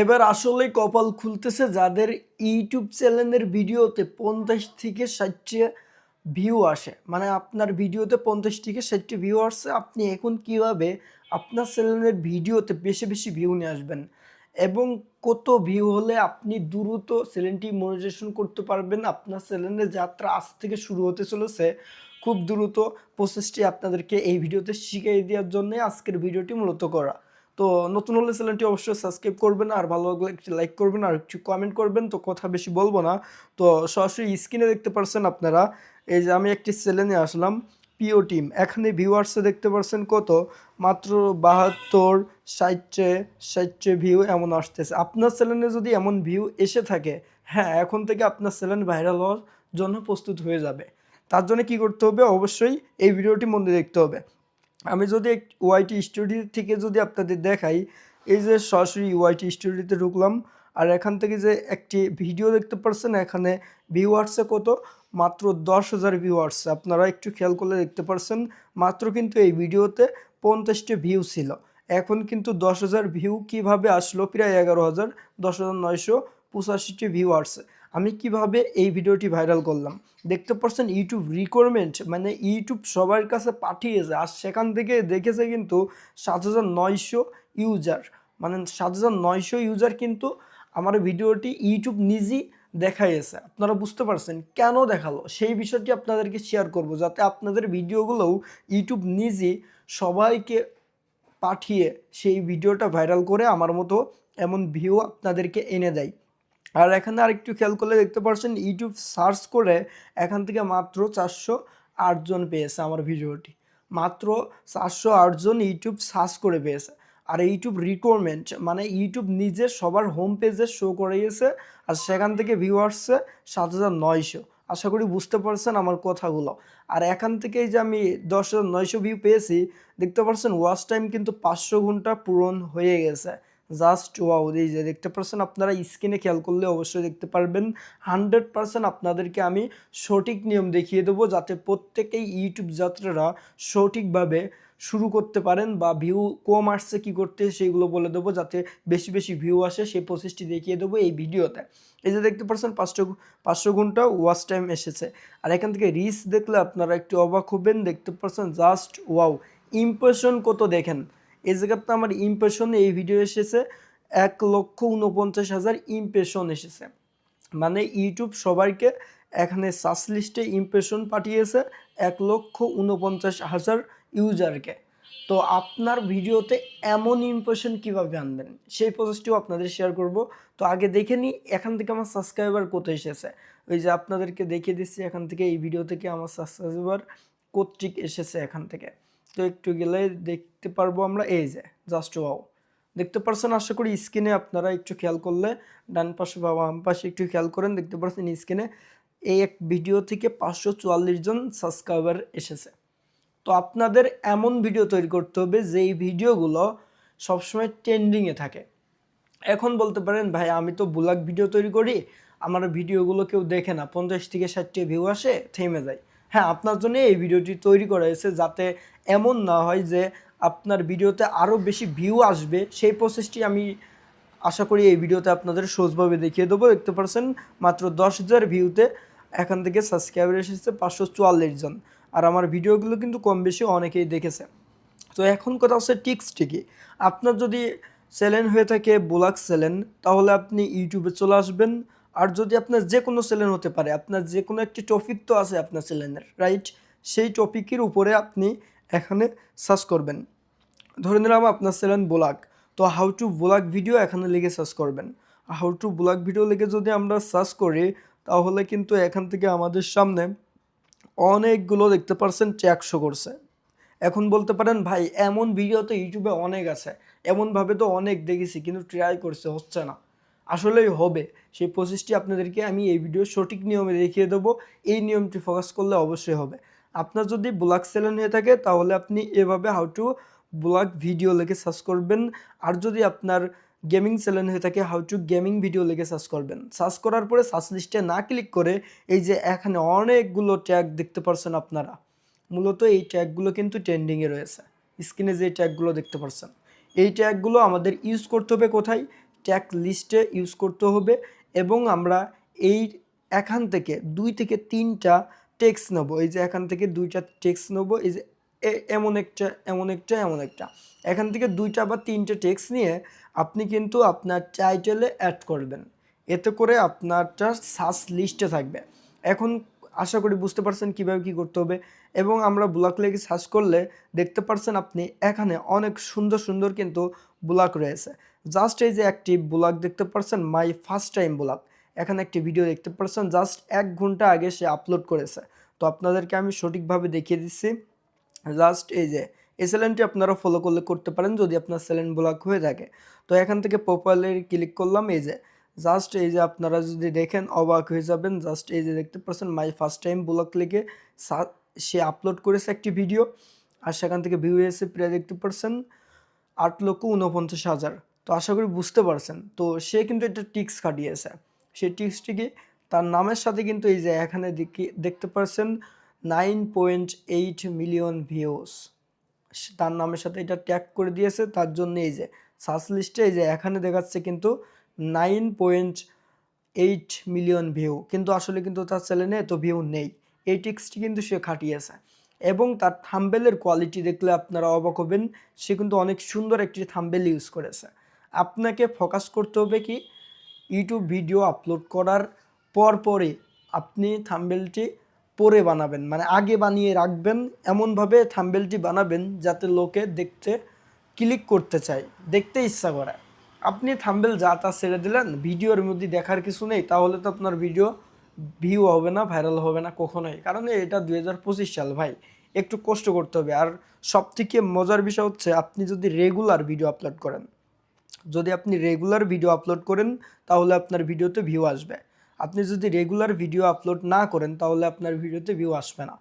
এবার আসলে কপাল খুলতেছে যাদের ইউটিউব চ্যানেলের ভিডিওতে পঞ্চাশ থেকে ষাটটি ভিউ আসে। মানে আপনার ভিডিওতে পঞ্চাশ থেকে ষাটটি ভিউ আসছে, আপনি এখন কীভাবে আপনার চ্যানেলের ভিডিওতে বেশি বেশি ভিউ নিয়ে আসবেন? এবং কত ভিউ হলে আপনি দ্রুত চ্যানেলটি মনিটাইজেশন করতে পারবেন? আপনার চ্যানেলের যাত্রা আজ থেকে শুরু হতে চলেছে। খুব দ্রুত প্রসেসটি আপনাদেরকে এই ভিডিওতে শিখিয়ে দেওয়ার জন্য আজকের ভিডিওটি মূলত করা। তো নতুন হলে চ্যানেলটি অবশ্যই সাবস্ক্রাইব করবেন, আর ভালো লাগলে একটি লাইক করবেন, আর একটু কমেন্ট করবেন, তো কথা বেশি বলব না। তো সরাসরি স্ক্রিনে দেখতে পারছেন আপনারা, এই যে আমি একটি চ্যানেলে আসলাম পিও টিম এখানে ভিউয়ার্সে দেখতে পারছেন কত? মাত্র বাহাত্তর ষাটটে ষাটটে ভিউ এমন আসতেছে। আপনার চ্যানেলে যদি এমন ভিউ এসে থাকে হ্যাঁ এখন থেকে আপনার চ্যানেল ভাইরাল হওয়ার জন্য প্রস্তুত হয়ে যাবে। তার জন্য কি করতে হবে? অবশ্যই এই ভিডিওটি মন দেখতে হবে। আমি যদি ওয়াইটি স্টুডিও থেকে যদি আপনাদের দেখাই, এই যে সরাসরি ওয়াইটি স্টুডিওতে ঢুকলাম, আর এখান থেকে যে একটি ভিডিও দেখতে পারছেন, এখানে ভিউ আসছে কত? মাত্র দশ হাজার ভিউ আসছে আপনারা একটু খেয়াল করলে দেখতে পারছেন, মাত্র কিন্তু এই ভিডিওতে পঞ্চাশটি ভিউ ছিল। এখন কিন্তু দশ হাজার ভিউ কীভাবে আসলো? প্রায় এগারো হাজার, দশ হাজার নয়শো পঁচাশিটি ভিউ আসছে আমি কীভাবে এই ভিডিওটি ভাইরাল করলাম? দেখতে পাচ্ছেন ইউটিউব রিকোয়ারমেন্ট মানে ইউটিউব সবার কাছে পাঠিয়েছে। আর সেখান থেকে দেখেছে কিন্তু সাত হাজার নয়শো ইউজার মানে সাত হাজার নয়শো ইউজার কিন্তু আমার ভিডিওটি ইউটিউব নিজেই দেখাইছে আপনারা বুঝতে পারছেন কেন দেখাল? সেই বিষয়টি আপনাদেরকে শেয়ার করব, যাতে আপনাদের ভিডিওগুলোও ইউটিউব নিজেই সবাইকে পাঠিয়ে সেই ভিডিওটা ভাইরাল করে আমার মতো এমন ভিউ আপনাদেরকে এনে দেয়। আর এখানে আরেকটু খেয়াল করলে দেখতে পাচ্ছেন ইউটিউব সার্চ করে এখান থেকে মাত্র চারশো আটজন পেয়েছে আমার ভিডিওটি। মাত্র চারশো আটজন ইউটিউব সার্চ করে পেয়েছে। আর ইউটিউব রিকোয়ারমেন্ট মানে ইউটিউব নিজে সবার হোম পেজে শো করিয়েছে আর সেখান থেকে ভিউ আসছে সাত হাজার নয়শো। আশা করি বুঝতে পারছেন আমার কথাগুলো। আর এখান থেকেই যে আমি দশ হাজার নয়শো ভিউ পেয়েছি, দেখতে পাচ্ছেন ওয়াচ টাইম কিন্তু পাঁচশো ঘণ্টা পূরণ হয়ে গেছে। জাস্ট ওয়াও, এই যে দেখতে পাচ্ছেন আপনারা স্ক্রিনে খেয়াল করলে অবশ্যই দেখতে পারবেন। হান্ড্রেড পার্সেন্ট আপনাদেরকে আমি সঠিক নিয়ম দেখিয়ে দেবো যাতে প্রত্যেকেই ইউটিউব যাত্রারা সঠিকভাবে শুরু করতে পারেন বা ভিউ কম আসছে কী করতে সেইগুলো বলে দেবো যাতে বেশি বেশি ভিউ আসে সেই প্রসেসটি দেখিয়ে দেবো এই ভিডিওতে। এই যে দেখতে পাচ্ছেন পাঁচশো পাঁচশো ঘণ্টা ওয়াচ টাইম এসেছে। আর এখান থেকে রিচ দেখলে আপনারা একটু অবাক হবেন, দেখতে পাচ্ছেন জাস্ট ওয়াও, ইমপ্রেশন কত দেখেন। এই জায়গাতে আমার ইমপ্রেশন এই ভিডিও এসেছে, এক লক্ষ উনপঞ্চাশ হাজার ইমপ্রেশন এসেছে। মানে ইউটিউব সবাইকে এখানে সার্চ লিস্টে ইমপ্রেশন পাঠিয়েছে এক লক্ষ উনপঞ্চাশ হাজার ইউজারকে তো আপনার ভিডিওতে এমন ইমপ্রেশন কীভাবে আনবেন? সেই প্রসেসটিও আপনাদের শেয়ার করব। তো আগে দেখে নিই, এখান থেকে আমার সাবস্ক্রাইবার কত এসেছে? ওই যে আপনাদেরকে দেখিয়ে দিচ্ছি, এখান থেকে এই ভিডিও থেকে আমার সাবস্ক্রাইবার কর্তৃক এসেছে এখান থেকে। তো একটু গেলে দেখতে পারব আমরা, এই যে জাস্ট ওয়াও দেখতে পারছেন, আশা করি স্ক্রিনে আপনারা একটু খেয়াল করলে, ডান পাশে বা বাম পাশে একটু খেয়াল করেন, দেখতে পাচ্ছেন স্ক্রিনে এই এক ভিডিও থেকে পাঁচশো চুয়াল্লিশ জন সাবস্ক্রাইবার এসেছে। তো আপনাদের এমন ভিডিও তৈরি করতে হবে, যেই ভিডিওগুলো সবসময় ট্রেন্ডিংয়ে থাকে। এখন বলতে পারেন, ভাই, আমি তো ব্লগ ভিডিও তৈরি করি, আমার ভিডিওগুলো কেউ দেখে না, পঞ্চাশ থেকে ষাটটি ভিউ আসে, থেমে যায়। হ্যাঁ আপনার জন্য এই ভিডিওটি তৈরি করা হয়েছে, যাতে এমন না হয় যে আপনার ভিডিওতে আরও বেশি ভিউ আসবে। সেই প্রসেসটি আমি আশা করি এই ভিডিওতে আপনাদের সহজভাবে দেখিয়ে দেবো। দেখতে পাচ্ছেন মাত্র দশ হাজার ভিউতে এখান থেকে সাবস্ক্রাইবার এসেছে পাঁচশো চুয়াল্লিশ জন। আর আমার ভিডিওগুলো কিন্তু কম বেশি অনেকেই দেখেছে। তো এখন কথা হচ্ছে টিক্স ঠিকই আপনার যদি চ্যানেল হয়ে থাকে ব্লগ চ্যানেল, তাহলে আপনি ইউটিউবে চলে আসবেন। আর যদি আপনার যে কোনো চ্যানেল হতে পারে, আপনার যে কোনো একটি টপিক তো আছে আপনার চ্যানেলের রাইট সেই টপিকের উপরে আপনি এখানে সার্চ করবেন। ধরে নিলাম আপনার চ্যানেল ব্লগ, তো হাউ টু ব্লগ ভিডিও এখানে লিখে সার্চ করবেন। হাউ টু ব্লগ ভিডিও লিখে যদি আমরা সার্চ করি, তাহলে কিন্তু এখান থেকে আমাদের সামনে অনেকগুলো দেখতে পারছেন ট্যাগ শো করছে। এখন বলতে পারেন, ভাই, এমন ভিডিও তো ইউটিউবে অনেক আছে। এমনভাবে তো অনেক দেখেছি, কিন্তু ট্রাই করছে, হচ্ছে না। আসলেই হবে। সেই প্রসেসটি আপনাদেরকে আমি এই ভিডিও সঠিক নিয়মে দেখিয়ে দেবো। এই নিয়মটি ফোকাস করলে অবশ্যই হবে। আপনার যদি ব্লগ চ্যানেল হয়ে থাকে, তাহলে আপনি এভাবে হাউ টু ব্লগ ভিডিও লিখে সার্চ করবেন। আর যদি আপনার গেমিং চ্যানেল হয়ে থাকে হাউ টু গেমিং ভিডিও লিখে সার্চ করবেন। সার্চ করার পরে সার্চ লিস্টে না ক্লিক করে, এই যে এখানে অনেকগুলো ট্যাগ দেখতে পারছেন আপনারা। মূলত এই ট্যাগগুলো কিন্তু ট্রেন্ডিংয়ে রয়েছে। স্ক্রিনে যে ট্যাগগুলো দেখতে পারছেন। এই ট্যাগগুলো আমাদের ইউজ করতে হবে কোথায়? ট্যাগ লিস্টে ইউজ করতে হবে। এবং আমরা এই এখান থেকে দুই থেকে তিনটা টেক্স নেব। এই যে এখান থেকে দুইটা টেক্স নেব, এই যে এমন একটা এমন একটা এমন একটা। এখান থেকে দুইটা বা তিনটে টেক্স নিয়ে আপনি কিন্তু আপনার টাইটেলে অ্যাড করবেন। এতে করে আপনারটা সার্চ লিস্টে থাকবে। এখন আশা করি বুঝতে পারছেন কীভাবে কী করতে হবে এবং আমরা ব্লক লেগে সার্চ করলে দেখতে পারছেন আপনি এখানে অনেক সুন্দর সুন্দর কিন্তু ব্লক রয়েছে। জাস্ট এই যে একটি ব্লগ দেখতে পারছেন, মাই ফার্স্ট টাইম ব্লগ এখানে একটি ভিডিও দেখতে পারছেন জাস্ট এক ঘণ্টা আগে সে আপলোড করেছে। তো আপনাদেরকে আমি সঠিকভাবে দেখিয়ে দিচ্ছি। জাস্ট এই যে, এই চ্যানেলটি আপনারা ফলো করলে করতে পারেন যদি আপনার চ্যানেল ব্লক হয়ে থাকে। তো এখান থেকে প্রোফাইলে ক্লিক করলাম, এই যে জাস্ট এই যে আপনারা যদি দেখেন, অবাক হয়ে যাবেন। জাস্ট এই যে দেখতে পাচ্ছেন মাই ফার্স্ট টাইম ব্লগ লিখে সে আপলোড করেছে একটি ভিডিও আর সেখান থেকে ভিউ এসে প্রায় দেখতে পাচ্ছেন আট লক্ষ উনপঞ্চাশ হাজার। তো আশা করি বুঝতে পারছেন। তো সে কিন্তু একটা টিক্স কাটিয়েছে সেই টিক্সটি কি? তার নামের সাথে কিন্তু এই যে এখানে দেখি- দেখতে পাচ্ছেন nine point eight million views. তার নামের সাথে এটা ট্যাগ করে দিয়েছে, তার জন্য এই যে সার্চ লিস্টে এই যে এখানে দেখাচ্ছে কিন্তু nine point eight million view. কিন্তু আসলে কিন্তু তার চ্যানেলে এত ভিউ নেই। এই টিক্সটি কিন্তু সে খাটিয়েছে। এবং তার থাম্বেলের কোয়ালিটি দেখলে আপনারা অবাক হবেন, সে কিন্তু অনেক সুন্দর একটি থাম্বেল ইউজ করেছে। আপনাকে ফোকাস করতে হবে কি? ইউটিউব ভিডিও আপলোড করার পর পরে আপনি থাম্বেলটি পরে বানাবেন। মানে আগে বানিয়ে রাখবেন, এমনভাবে থাম্বেলটি বানাবেন যাতে লোকে দেখতে ক্লিক করতে চায়, দেখতে ইচ্ছা করে। আপনি থাম্বেল যা তা ছেড়ে দিলেন, ভিডিওর মধ্যে দেখার কিছু নেই, তাহলে তো আপনার ভিডিও ভিউ হবে না ভাইরাল হবে না কখনোই। কারণ এটা দুই হাজার পঁচিশ সাল ভাই, একটু কষ্ট করতে হবে। আর সব থেকে মজার বিষয় হচ্ছে, আপনি যদি রেগুলার ভিডিও আপলোড করেন যদি আপনি রেগুলার ভিডিও আপলোড করেন, তাহলে আপনার ভিডিওতে ভিউ আসবে। আপনি যদি রেগুলার ভিডিও আপলোড না করেন, তাহলে আপনার ভিডিওতে ভিউ আসবে না।